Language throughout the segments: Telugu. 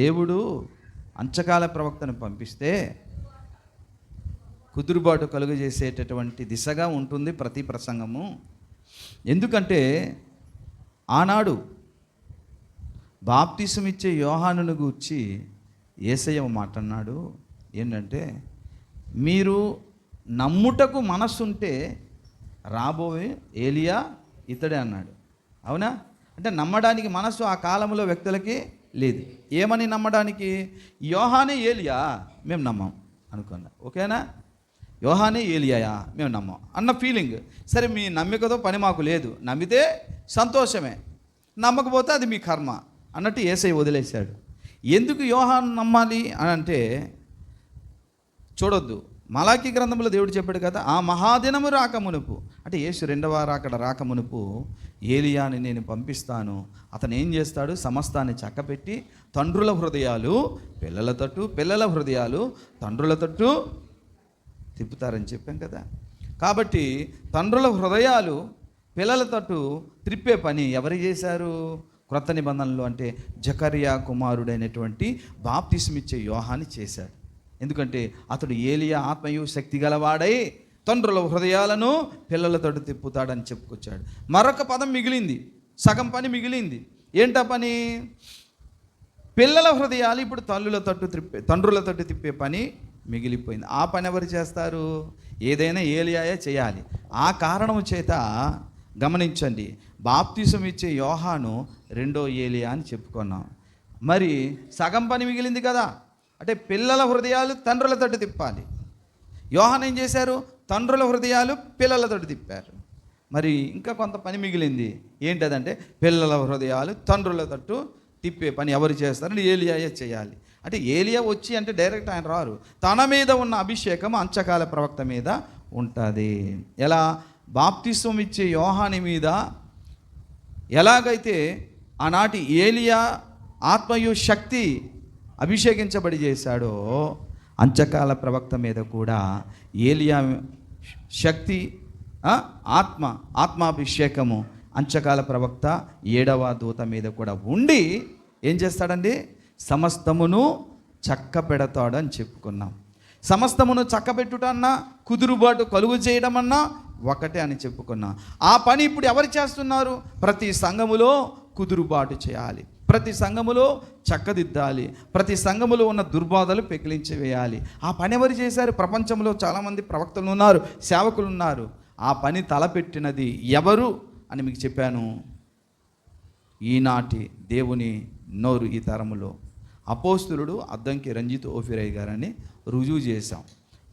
దేవుడు అంచకాల ప్రవక్తను పంపిస్తే కుదురుబాటు కలుగజేసేటటువంటి దిశగా ఉంటుంది ప్రతి ప్రసంగము. ఎందుకంటే ఆనాడు బాప్తిసం ఇచ్చే యోహానును గూర్చి ఏసయ్య మాట అన్నాడు ఏంటంటే మీరు నమ్ముటకు మనస్సుంటే రాబోయే ఏలియా ఇతడే అన్నాడు. అవునా? అంటే నమ్మడానికి మనస్సు ఆ కాలంలో వ్యక్తులకి లేదు. ఏమని నమ్మడానికి? యోహానే ఏలియా మేము నమ్మం అనుకున్నా. ఓకేనా? యోహానే ఏలియాయా మేము నమ్మం అన్న ఫీలింగ్ సరే మీ నమ్మికతో పని మాకు లేదు. నమ్మితే సంతోషమే. నమ్మకపోతే అది మీ కర్మ అన్నట్టు ఏసై వదిలేశాడు. ఎందుకు యోహాన్ నమ్మాలి అని అంటే చూడొద్దు. మలాకి గ్రంథంలో దేవుడు చెప్పాడు కదా ఆ మహాదినము రాకమునుపు అంటే యేసు రెండవ రాకడ రాకమునుపు ఏలియాని నేను పంపిస్తాను. అతను ఏం చేస్తాడు? సమస్తాన్ని చక్కపెట్టి తండ్రుల హృదయాలు పిల్లల తట్టు పిల్లల హృదయాలు తండ్రుల తట్టు తిప్పుతారని చెప్పాం కదా. కాబట్టి తండ్రుల హృదయాలు పిల్లల తట్టు త్రిప్పే పని ఎవరు చేశారు? క్రొత్త నిబంధనలు అంటే జకరియా కుమారుడైనటువంటి బాప్తిస్మిచ్చే యోహాని చేశాడు. ఎందుకంటే అతడు ఏలియా ఆత్మయు శక్తి గలవాడై తండ్రుల హృదయాలను పిల్లలతో తిప్పుతాడని చెప్పుకొచ్చాడు. మరొక పదం మిగిలింది. సగం పని మిగిలింది. ఏంటా పని? పిల్లల హృదయాలు ఇప్పుడు తల్లుల తట్టు తిప్పే తండ్రుల తట్టు తిప్పే పని మిగిలిపోయింది. ఆ పని ఎవరు చేస్తారు? ఏదైనా ఏలియాయే చేయాలి. ఆ కారణం చేత గమనించండి. బాప్తీసం ఇచ్చే యోహాను రెండో ఏలియా అని చెప్పుకున్నాం. మరి సగం పని మిగిలింది కదా. అంటే పిల్లల హృదయాలు తండ్రుల తట్టు తిప్పాలి. యోహాన్ ఏం చేశారు? తండ్రుల హృదయాలు పిల్లలతోటి తిప్పారు. మరి ఇంకా కొంత పని మిగిలింది. ఏంటదంటే పిల్లల హృదయాలు తండ్రుల తట్టు తిప్పే పని ఎవరు చేస్తారని ఏలియాయే చేయాలి. అంటే ఏలియా వచ్చి అంటే డైరెక్ట్ ఆయన రారు. తన మీద ఉన్న అభిషేకం అంచకాల ప్రవక్త మీద ఉంటుంది. ఎలా? బాప్తిస్వం ఇచ్చే యోహాని మీద ఎలాగైతే ఆనాటి ఏలియా ఆత్మయు శక్తి అభిషేకించబడి చేశాడో అంచకాల ప్రవక్త మీద కూడా ఏలియా శక్తి ఆత్మ ఆత్మాభిషేకము అంచకాల ప్రవక్త ఏడవ దూత మీద కూడా ఉండి ఏం చేస్తాడండి? సమస్తమును చక్క పెడతాడు అని చెప్పుకున్నాం. సమస్తమును చక్కబెట్టుట అన్నా కుదురుబాటు కలుగు చేయడం అన్నా ఒకటే అని చెప్పుకున్నా. ఆ పని ఇప్పుడు ఎవరు చేస్తున్నారు? ప్రతి సంఘములో కుదురుబాటు చేయాలి. ప్రతి సంఘములో చక్కదిద్దాలి. ప్రతి సంఘములో ఉన్న దుర్బాధలు పెకిలించి వేయాలి ఆ పని ఎవరు చేశారు? ప్రపంచంలో చాలామంది ప్రవక్తలు ఉన్నారు సేవకులు ఉన్నారు. ఆ పని తలపెట్టినది ఎవరు అని మీకు చెప్పాను. ఈనాటి దేవుని నోరు ఈ తరములో. అపోస్తులుడు అద్దంకి రంజిత్ ఓఫిరయ్య గారని రుజువు చేశాం.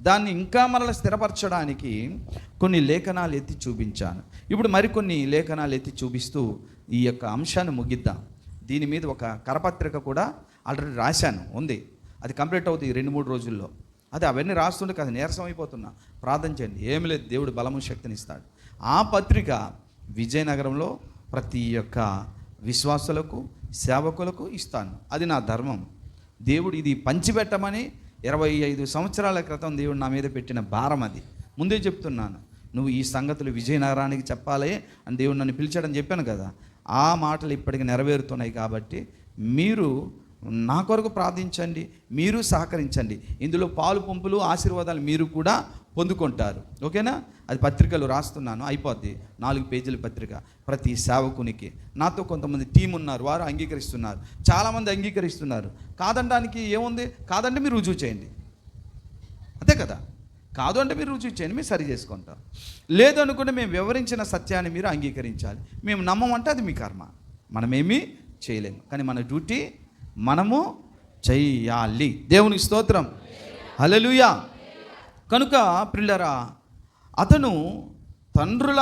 దాన్ని ఇంకా మరల స్థిరపరచడానికి కొన్ని లేఖనాలు ఎత్తి చూపించాను. ఇప్పుడు మరికొన్ని లేఖనాలు ఎత్తి చూపిస్తూ ఈ యొక్క అంశాన్ని ముగిద్దాం. దీని మీద ఒక కరపత్రిక కూడా ఆల్రెడీ రాశాను ఉంది. అది కంప్లీట్ అవుతుంది రెండు మూడు రోజుల్లో. అది అవన్నీ రాస్తుంటే కాదు నీరసం అయిపోతున్నా. ప్రార్థన చేయండి. ఏమి లేదు. దేవుడు బలము శక్తిని ఇస్తాడు. ఆ పత్రిక విజయనగరంలో ప్రతి ఒక్క విశ్వాసులకు సేవకులకు ఇస్తాను. అది నా ధర్మం. దేవుడు ఇది పంచిపెట్టమని ఇరవై ఐదు సంవత్సరాల క్రితం దేవుడు నా మీద పెట్టిన భారం అది. ముందే చెప్తున్నాను. నువ్వు ఈ సంగతులు విజయనగరానికి చెప్పాలి అని దేవుడు నన్ను పిలిచాడని చెప్పాను కదా. ఆ మాటలు ఇప్పటికి నెరవేరుతున్నాయి కాబట్టి మీరు నా కొరకు ప్రార్థించండి మీరు సహకరించండి. ఇందులో పాలు పంపులు ఆశీర్వాదాలు మీరు కూడా పొందుకుంటారు. ఓకేనా? అది పత్రికలు రాస్తున్నాను అయిపోద్ది. నాలుగు పేజీల పత్రిక ప్రతి సేవకునికి. నాతో కొంతమంది టీం ఉన్నారు వారు అంగీకరిస్తున్నారు. చాలామంది అంగీకరిస్తున్నారు. కాదనడానికి ఏముంది? కాదంటే మీరు రుజువు చేయండి. అంతే కదా? కాదు అంటే మీరు రుచి చేయండి మీరు సరి చేసుకుంటాం లేదు అనుకుంటే మేము వివరించిన సత్యాన్ని మీరు అంగీకరించాలి. మేము నమ్మమంటే అది మీ కర్మ. మనమేమీ చేయలేము. కానీ మన డ్యూటీ మనము చెయ్యాలి. దేవునికి స్తోత్రం. హలలుయా కనుక పిల్లరా అతను తండ్రుల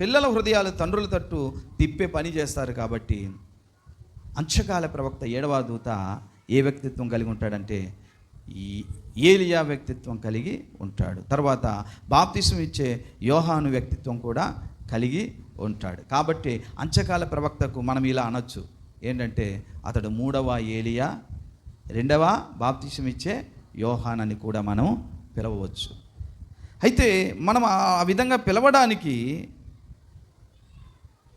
పిల్లల హృదయాలు తండ్రుల తట్టు తిప్పే పని చేస్తారు కాబట్టి అంచకాల ప్రవక్త ఏడవ దూత ఏ వ్యక్తిత్వం కలిగి ఉంటాడంటే ఈ ఏలియా వ్యక్తిత్వం కలిగి ఉంటాడు. తర్వాత బాప్తిసం ఇచ్చే యోహాను వ్యక్తిత్వం కూడా కలిగి ఉంటాడు. కాబట్టి అంచకాల ప్రవక్తకు మనం ఇలా అనొచ్చు. ఏంటంటే అతడు మూడవ ఏలియా రెండవ బాప్తిసం ఇచ్చే యోహాన్ అని కూడా మనం పిలవవచ్చు. అయితే మనం ఆ విధంగా పిలవడానికి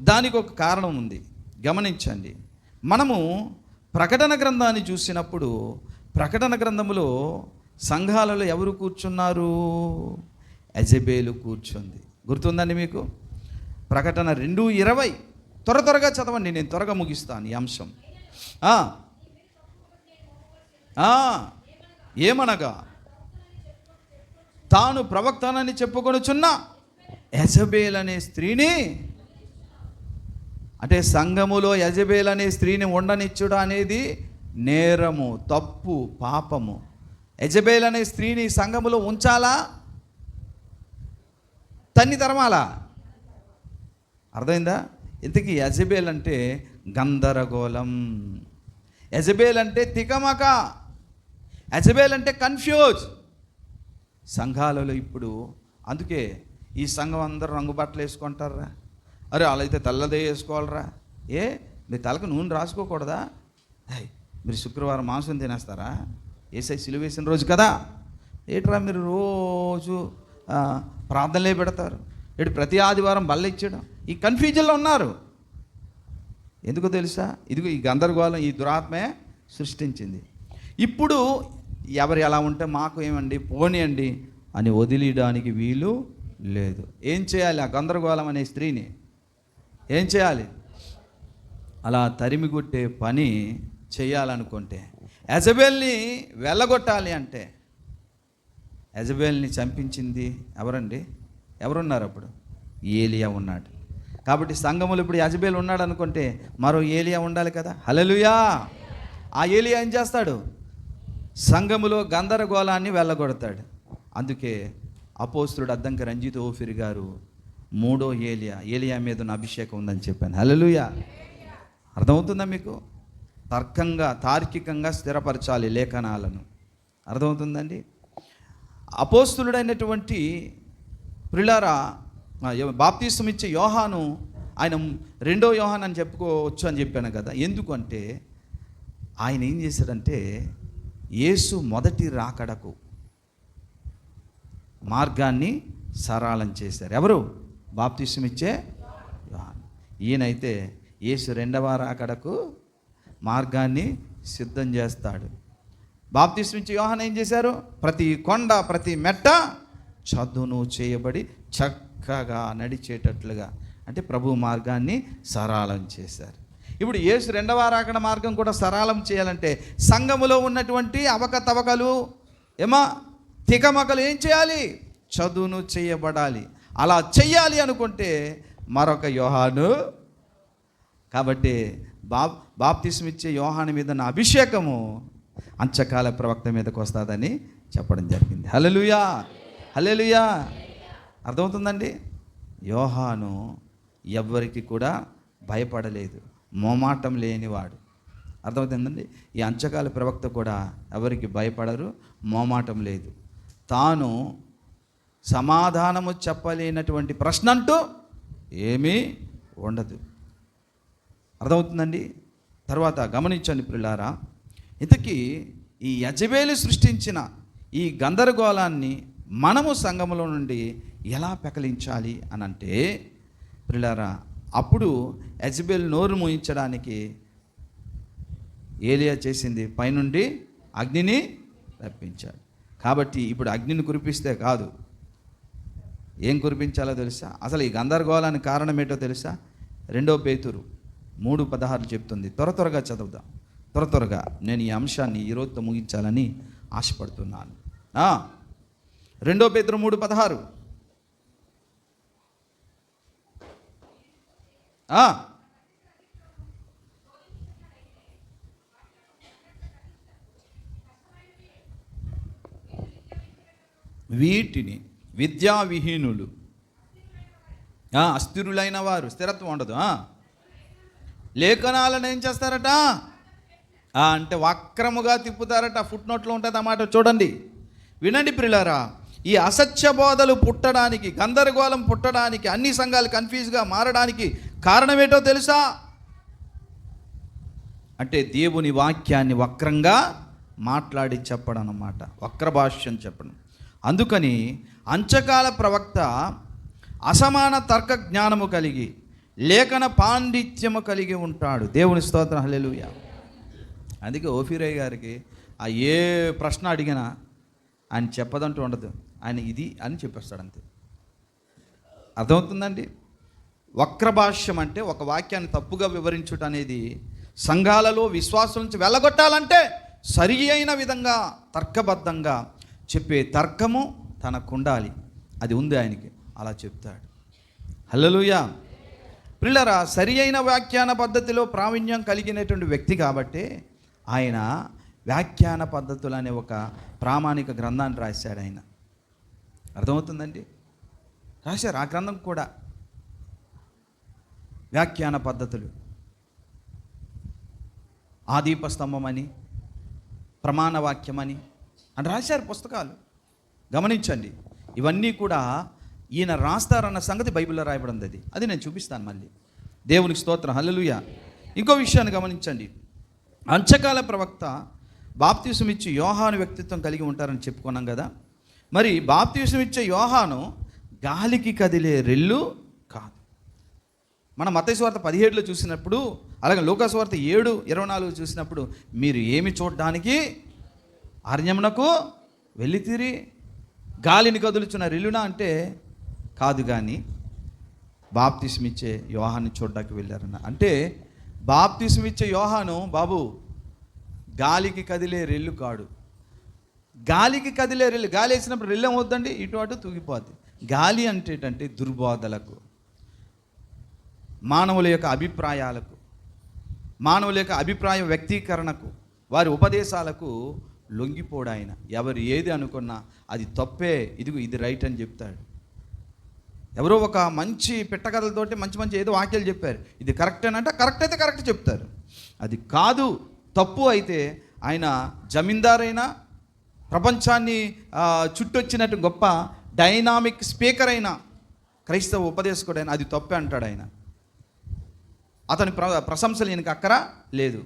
దానికి ఒక కారణం ఉంది. గమనించండి. మనము ప్రకటన గ్రంథాన్ని చూసినప్పుడు ప్రకటన గ్రంథములో సంఘాలలో ఎవరు కూర్చున్నారు? ఎజబేలు కూర్చుంది. గుర్తుందండి మీకు? ప్రకటన రెండు ఇరవై. త్వర త్వరగా చదవండి నేను త్వరగా ముగిస్తాను ఈ అంశం. ఏమనగా? తాను ప్రవక్తనని చెప్పుకొనుచున్న యజబేల్ అనే స్త్రీని అంటే సంఘములో యజబేల్ అనే స్త్రీని ఉండనిచ్చుట అనేది నేరము తప్పు పాపము. యజబేల్ అనే స్త్రీని సంఘములో ఉంచాలా? తన్ని తరమాలా? అర్థమైందా? ఇంతకీ యజబేల్ అంటే గందరగోళం. యజబేల్ అంటే తికమక. యజబేల్ అంటే కన్ఫ్యూజ్. సంఘాలలో ఇప్పుడు అందుకే ఈ సంఘం అందరూ రంగు బట్టలు వేసుకుంటారా? అరే వాళ్ళైతే తెల్లదే వేసుకోవాలరా? ఏ మీ తలకు నూనె రాసుకోకూడదా? హై, మీరు శుక్రవారం మాంసం తినేస్తారా? ఏసై సిలువేసిన రోజు కదా. ఏట్రా మీరు రోజు ప్రార్థనలే పెడతారు? ఇటు ప్రతి ఆదివారం బల్ల ఇచ్చడం? ఈ కన్ఫ్యూజన్లో ఉన్నారు. ఎందుకో తెలుసా? ఇదిగో ఈ గందరగోళం ఈ దురాత్మే సృష్టించింది. ఇప్పుడు ఎవరు ఎలా ఉంటే మాకు ఏమండి పోనీయండి అని వదిలియడానికి వీలు లేదు. ఏం చేయాలి ఆ గందరగోళం అనే స్త్రీని? ఏం చేయాలి? అలా తరిమి కొట్టే పని చేయాలనుకుంటే. యజబేల్ని వెళ్ళగొట్టాలి అంటే. యజబేల్ని చంపించింది ఎవరండి? ఎవరున్నారు అప్పుడు? ఏలియా ఉన్నాడు. కాబట్టి సంఘములు ఇప్పుడు యజబేల్ ఉన్నాడు అనుకుంటే మరో ఏలియా ఉండాలి కదా? హలలుయా ఆ ఏలియా ఏం చేస్తాడు? సంఘములో గందరగోళాన్ని వెళ్ళగొడతాడు. అందుకే అపోస్తుడు అద్దంక రంజిత్ ఓఫిరి గారు మూడో ఏలియా ఏలియా మీద ఉన్న అభిషేకం ఉందని చెప్పాను. హలలుయా అర్థమవుతుందా మీకు? తర్కంగా తార్కికంగా స్థిరపరచాలి లేఖనాలను. అర్థమవుతుందండి? అపోస్తులుడైనటువంటి ప్రిలారా బాప్తీసం ఇచ్చే యోహాను ఆయన రెండో యోహాన్ అని చెప్పుకోవచ్చు అని చెప్పాను కదా. ఎందుకంటే ఆయన ఏం చేశాడంటే యేసు మొదటి రాకడకు మార్గాన్ని సరళం చేశారు. ఎవరు? బాప్తీసం ఇచ్చే యోహాన్. ఈయనైతే యేసు రెండవ రాకడకు మార్గాన్ని సిద్ధం చేస్తాడు. బాప్తీసం నుంచి యోహాన్ ఏం చేశారు? ప్రతి కొండ ప్రతి మెట్ట చదును చేయబడి చక్కగా నడిచేటట్లుగా అంటే ప్రభు మార్గాన్ని సరళం చేశారు. ఇప్పుడు యేసు రెండవ రాకడ మార్గం కూడా సరళం చేయాలంటే సంఘములో ఉన్నటువంటి అవకతవకలు ఏమా? తికమకలు ఏం చేయాలి? చదువును చేయబడాలి. అలా చెయ్యాలి అనుకుంటే మరొక యోహాను. కాబట్టి బాప్ బాప్తిసం ఇచ్చే యోహాని మీద నా అభిషేకము అంచకాల ప్రవక్త మీదకి వస్తుందని చెప్పడం జరిగింది. హలలుయా హలలుయా అర్థమవుతుందండి? యోహాను ఎవ్వరికి కూడా భయపడలేదు. మోమాటం లేనివాడు. అర్థమవుతుందండి? ఈ అంచకాల ప్రవక్త కూడా ఎవరికి భయపడరు మోమాటం లేదు. తాను సమాధానము చెప్పలేనటువంటి ప్రశ్న అంటూ ఏమీ ఉండదు. అర్థమవుతుందండి? తర్వాత గమనించండి పిల్లారా ఇంతకీ ఈ యజబేలు సృష్టించిన ఈ గందరగోళాన్ని మనము సంఘములో నుండి ఎలా పెకలించాలి అని అంటే పిల్లారా అప్పుడు యజబేల్ నోరు మూయించడానికి ఏలియా చేసింది పైనుండి అగ్నిని రప్పించాడు. కాబట్టి ఇప్పుడు అగ్నిని కురిపిస్తే కాదు. ఏం కురిపించాలో తెలుసా? అసలు ఈ గందరగోళానికి కారణం ఏంటో తెలుసా? రెండో పేతురు. మూడు పదహారు చెప్తుంది. త్వర త్వరగా చదువుదాం. త్వర త్వరగా నేను ఈ అంశాన్ని ఈ ముగించాలని ఆశపడుతున్నాను. రెండో పేతురు మూడు పదహారు. వీటిని విద్యావిహీనులు అస్థిరులైన వారు స్థిరత్వం ఉండదు ఆ. లేఖనాలను ఏం చేస్తారట? అంటే వక్రముగా తిప్పుతారట. ఫుట్ నోట్లో ఉంటుంది అన్నమాట చూడండి. వినండి ప్రిలారా ఈ అసత్య బోధలు పుట్టడానికి గందరగోళం పుట్టడానికి అన్ని సంఘాలు కన్ఫ్యూజ్గా మారడానికి కారణమేటో తెలుసా? అంటే దేవుని వాక్యాన్ని వక్రంగా మాట్లాడి చెప్పడం అన్నమాట. వక్ర భాష్యం చెప్పడం. అందుకని అంచకాల ప్రవక్త అసమాన తర్క జ్ఞానము కలిగి లేఖన పాండిత్యము కలిగి ఉంటాడు. దేవుని స్తోత్రం హలెలుయ అందుకే ఓఫీరయ్య గారికి ఆ ఏ ప్రశ్న అడిగినా ఆయన చెప్పదంటూ ఉండదు. ఆయన ఇది అని చెప్పేస్తాడు అంతే. అర్థమవుతుందండి? వక్రభాష్యం అంటే ఒక వాక్యాన్ని తప్పుగా వివరించుట అనేది సంఘాలలో విశ్వాసం నుంచి వెళ్ళగొట్టాలంటే సరి అయిన విధంగా తర్కబద్ధంగా చెప్పే తర్కము తనకుండాలి. అది ఉంది ఆయనకి. అలా చెప్తాడు. హల్లెలూయా. పిల్లరా సరి అయిన వ్యాఖ్యాన పద్ధతిలో ప్రావీణ్యం కలిగినటువంటి వ్యక్తి కాబట్టి ఆయన వ్యాఖ్యాన పద్ధతులు అనే ఒక ప్రామాణిక గ్రంథాన్ని రాశాడు ఆయన. అర్థమవుతుందండి? రాశారు. ఆ గ్రంథం కూడా వ్యాఖ్యాన పద్ధతులు. ఆదీపస్తంభం అని ప్రమాణ అని అని రాశారు పుస్తకాలు. గమనించండి. ఇవన్నీ కూడా ఈయన రాస్తారన్న సంగతి బైబిల్లో రాయబడింది అది. అది నేను చూపిస్తాను మళ్ళీ. దేవునికి స్తోత్రం. హల్లెలూయా. ఇంకో విషయాన్ని గమనించండి. అంచకాల ప్రవక్త బాప్తీసం ఇచ్చి యోహాను వ్యక్తిత్వం కలిగి ఉంటారని చెప్పుకున్నాం కదా. మరి బాప్తీసం ఇచ్చే యోహాను గాలికి కదిలే రెల్లు కాదు. మన మతేశ్వార్త పదిహేడులో చూసినప్పుడు అలాగే లోకస్వార్త ఏడు ఇరవై నాలుగు చూసినప్పుడు మీరు ఏమి చూడడానికి అరణ్యమునకు వెళ్ళితిరి? గాలిని కదులుచున్న రెల్లునా అంటే కాదు కానీ బాప్తిస్మిచ్చే యోహాన్ని చూడడానికి వెళ్ళారన్న. అంటే బాప్తిస్మిచ్చే యోహాను బాబు గాలికి కదిలే రెల్లు కాడు. గాలికి కదిలే రెల్లు గాలి వేసినప్పుడు రెల్లు ఏమవుద్దండి ఇటు అటు తూగిపోద్ది. గాలి అంటే ఏంటంటే దుర్బోధలకు మానవుల యొక్క అభిప్రాయాలకు మానవుల యొక్క అభిప్రాయ వ్యక్తీకరణకు వారి ఉపదేశాలకు లొంగిపోడాయన ఎవరు ఏది అనుకున్నా అది తప్పే ఇదిగో ఇది రైట్ అని చెప్తాడు. ఎవరో ఒక మంచి పిట్టకథలతోటి మంచి మంచి ఏదో వాక్యాలు చెప్పారు. ఇది కరెక్ట్ అని అంటే కరెక్ట్ అయితే కరెక్ట్ చెప్తారు. అది కాదు తప్పు అయితే ఆయన జమీందారైనా ప్రపంచాన్ని చుట్టొచ్చినట్టు గొప్ప డైనామిక్ స్పీకర్ అయినా క్రైస్తవ ఉపదేశకుడైనా అది తప్పే అంటాడు ఆయన. అతని ప్ర ప్రశంసలు ఈయనకి అక్కర? లేదు.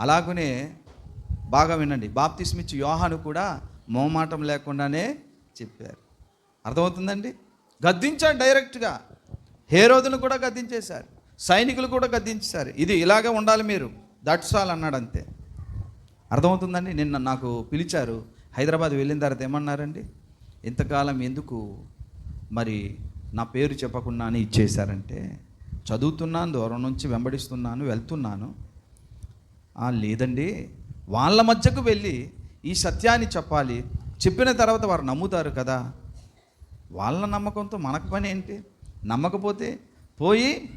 అలాగనే బాగా వినండి. బాప్తిస్మిచ్చి యోహాను కూడా మోమాటం లేకుండానే చెప్పారు. అర్థమవుతుందండి? గద్దించాడు డైరెక్ట్గా. హేరోదును కూడా గద్దించేశారు. సైనికులు కూడా గద్దించేశారు. ఇది ఇలాగే ఉండాలి మీరు. దట్స్ ఆల్ అన్నాడు అంతే. అర్థమవుతుందండి? నిన్న నాకు పిలిచారు. హైదరాబాద్ వెళ్ళిన తర్వాత ఏమన్నారండి? ఇంతకాలం ఎందుకు మరి నా పేరు చెప్పకుండా అని ఇచ్చేశారంటే చదువుతున్నాను దూరం నుంచి వెంబడిస్తున్నాను వెళ్తున్నాను. లేదండి. వాళ్ళ మధ్యకు వెళ్ళి ఈ సత్యాన్ని చెప్పాలి. చెప్పిన తర్వాత వారు నమ్ముతారు కదా. వాళ్ళ నమ్మకంతో మనకు పని ఏంటి? నమ్మకపోతే పోయి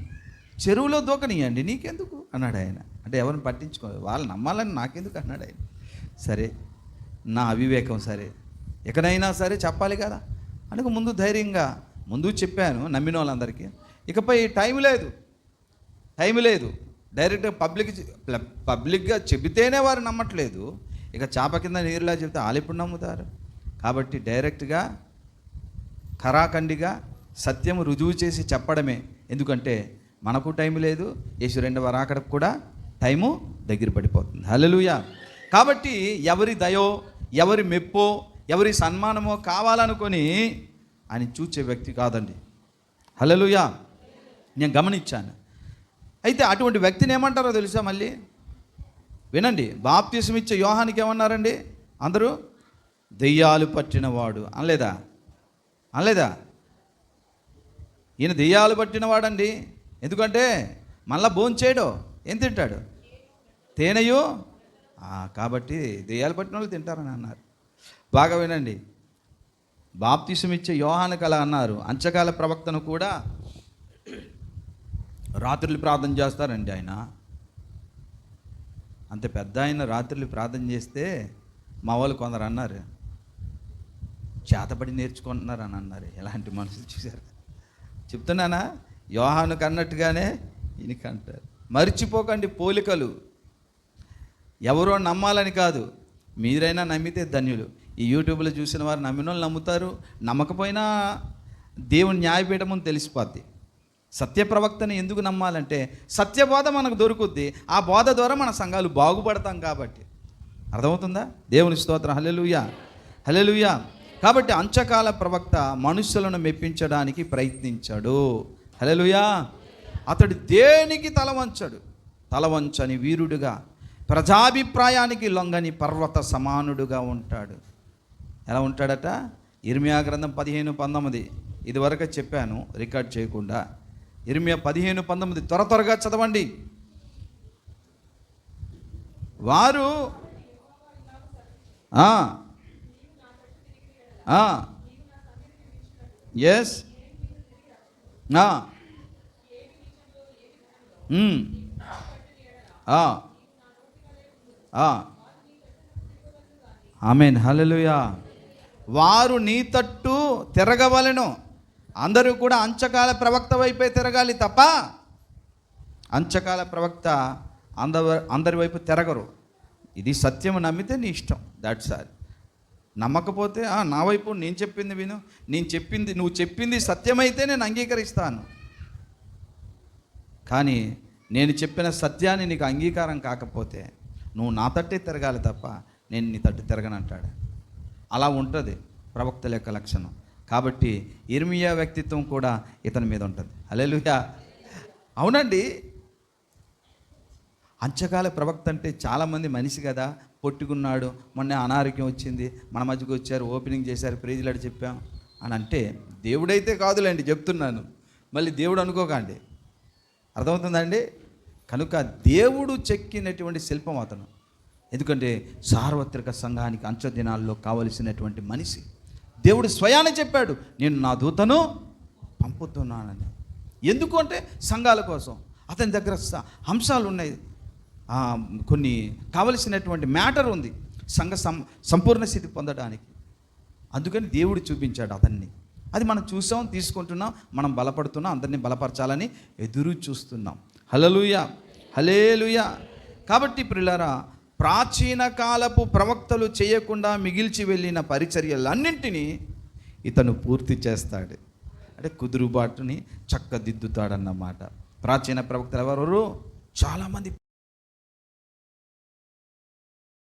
చెరువులో దూకనియండి నీకెందుకు? అన్నాడు ఆయన. అంటే ఎవరిని పట్టించుకో వాళ్ళు నమ్మాలని నాకెందుకు? అన్నాడు ఆయన. సరే నా అవివేకం సరే. ఎక్కడైనా సరే చెప్పాలి కదా? అందుకు ముందు ధైర్యంగా ముందు చెప్పాను నమ్మిన వాళ్ళందరికీ. ఇకపై టైం లేదు. టైం లేదు. డైరెక్ట్గా పబ్లిక్ పబ్లిక్గా చెబితేనే వారు నమ్మట్లేదు. ఇక చాప కింద నీరులా చెబితే వాళ్ళు ఎప్పుడు నమ్ముతారు? కాబట్టి డైరెక్ట్గా ఖరాఖండిగా సత్యం రుజువు చేసి చెప్పడమే. ఎందుకంటే మనకు టైం లేదు యేసు రెండవ రాకడకు కూడా టైము దగ్గర పడిపోతుంది. హల్లెలూయా. కాబట్టి ఎవరి దయో ఎవరి మెప్పో ఎవరి సన్మానమో కావాలనుకొని ఆయన చూచే వ్యక్తి కాదండి. హల్లెలూయా. నేను గమనించాను. అయితే అటువంటి వ్యక్తిని ఏమంటారో తెలుసా మళ్ళీ? వినండి బాప్తిసం ఇచ్చే యోహానికి ఏమన్నారండి? అందరూ దెయ్యాలు పట్టినవాడు అనలేదా? అనలేదా ఈయన దెయ్యాలు పట్టిన వాడండి. ఎందుకంటే మళ్ళా భోంచేయడు ఏం తింటాడు? తేనెయు? కాబట్టి దెయ్యాలు పట్టిన వాళ్ళు తింటారని అన్నారు. బాగా వినండి. బాప్తిసమిచ్చే యోహానికి అలా అన్నారు. అంచకాల ప్రవక్తను కూడా రాత్రులు ప్రార్థన చేస్తారండి ఆయన. అంత పెద్ద ఆయన రాత్రులు ప్రార్థన చేస్తే మా వాళ్ళు కొందరు అన్నారు. చేతబడి నేర్చుకుంటున్నారు అని అన్నారు. ఎలాంటి మనుషులు చూశారు? చెప్తున్నానా? యోహాను కన్నట్టుగానే ఈయనకంటారు. మర్చిపోకండి పోలికలు. ఎవరో నమ్మాలని కాదు. మీరైనా నమ్మితే ధన్యులు. ఈ యూట్యూబ్లో చూసిన వారు నమ్మిన వాళ్ళు నమ్ముతారు. నమ్మకపోయినా దేవుని న్యాయపీఠమని తెలిసిపోద్ది. సత్యప్రవక్తను ఎందుకు నమ్మాలంటే సత్యబోధ మనకు దొరుకుద్ది. ఆ బోధ ద్వారా మన సంఘాలు బాగుపడతాం కాబట్టి. అర్థమవుతుందా? దేవుని స్తోత్రం. హలెలుయా హలెలుయా కాబట్టి అంచకాల ప్రవక్త మనుషులను మెప్పించడానికి ప్రయత్నించాడు. హల్లెలూయా. అతడు దేనికి తలవంచడు తలవంచని వీరుడుగా ప్రజాభిప్రాయానికి లొంగని పర్వత సమానుడుగా ఉంటాడు. ఎలా ఉంటాడట? ఇర్మియా గ్రంథం పదిహేను పంతొమ్మిది. ఇదివరకు చెప్పాను రికార్డ్ చేయకుండా. ఇర్మియా పదిహేను పంతొమ్మిది. త్వర త్వరగా చదవండి. వారు ఎస్ ఆమెన్ హల్లెలూయా వారు నీ తట్టు తిరగవలెను. అందరూ కూడా అంచకాల ప్రవక్త వైపే తిరగాలి తప్ప అంచకాల ప్రవక్త అంద అందరి వైపు తిరగరు. ఇది సత్యం నమ్మితే నీ ఇష్టం. దాట్స్ ఆల్ నమ్మకపోతే నా వైపు నేను చెప్పింది విను. నేను చెప్పింది నువ్వు చెప్పింది సత్యమైతే నేను అంగీకరిస్తాను. కానీ నేను చెప్పిన సత్యాన్ని నీకు అంగీకారం కాకపోతే నువ్వు నా తట్టే తిరగాలి తప్ప నేను నీ తట్టు తిరగనంటాడు అలా ఉంటుంది ప్రవక్తల యొక్క లక్షణం. కాబట్టి ఇర్మియా వ్యక్తిత్వం కూడా ఇతని మీద ఉంటుంది. అలెలుయా అవునండి. అంచకాల ప్రవక్త అంటే చాలామంది మనిషి కదా పొట్టుకున్నాడు మొన్న అనారోగ్యం వచ్చింది మన మధ్యకు వచ్చారు ఓపెనింగ్ చేశారు ప్రేజీలాడు చెప్పాం అని అంటే దేవుడైతే కాదులేండి చెప్తున్నాను. మళ్ళీ దేవుడు అనుకోకండి. అర్థమవుతుందండి కనుక దేవుడు చెక్కినటువంటి శిల్పం అతను. ఎందుకంటే సార్వత్రిక సంఘానికి అంచ దినాల్లో కావలసినటువంటి మనిషి. దేవుడు స్వయాన్ని చెప్పాడు నేను నా దూతను పంపుతున్నానని. ఎందుకు అంటే సంఘాల కోసం. అతని దగ్గర అంశాలు ఉన్నాయి కొన్ని కావలసినటువంటి మ్యాటర్ ఉంది. సంఘ సం సంపూర్ణ స్థితి పొందడానికి. అందుకని దేవుడు చూపించాడు అతన్ని. అది మనం చూసాం తీసుకుంటున్నాం మనం బలపడుతున్నాం అందరినీ బలపరచాలని ఎదురు చూస్తున్నాం. హలలుయ హలేలుయ కాబట్టి ప్రిల్లరా ప్రాచీన కాలపు ప్రవక్తలు చేయకుండా మిగిల్చి వెళ్ళిన పరిచర్యలన్నింటినీ ఇతను పూర్తి చేస్తాడు. అంటే కుదురుబాటుని చక్కదిద్దుతాడన్నమాట. ప్రాచీన ప్రవక్తలు ఎవరు? చాలామంది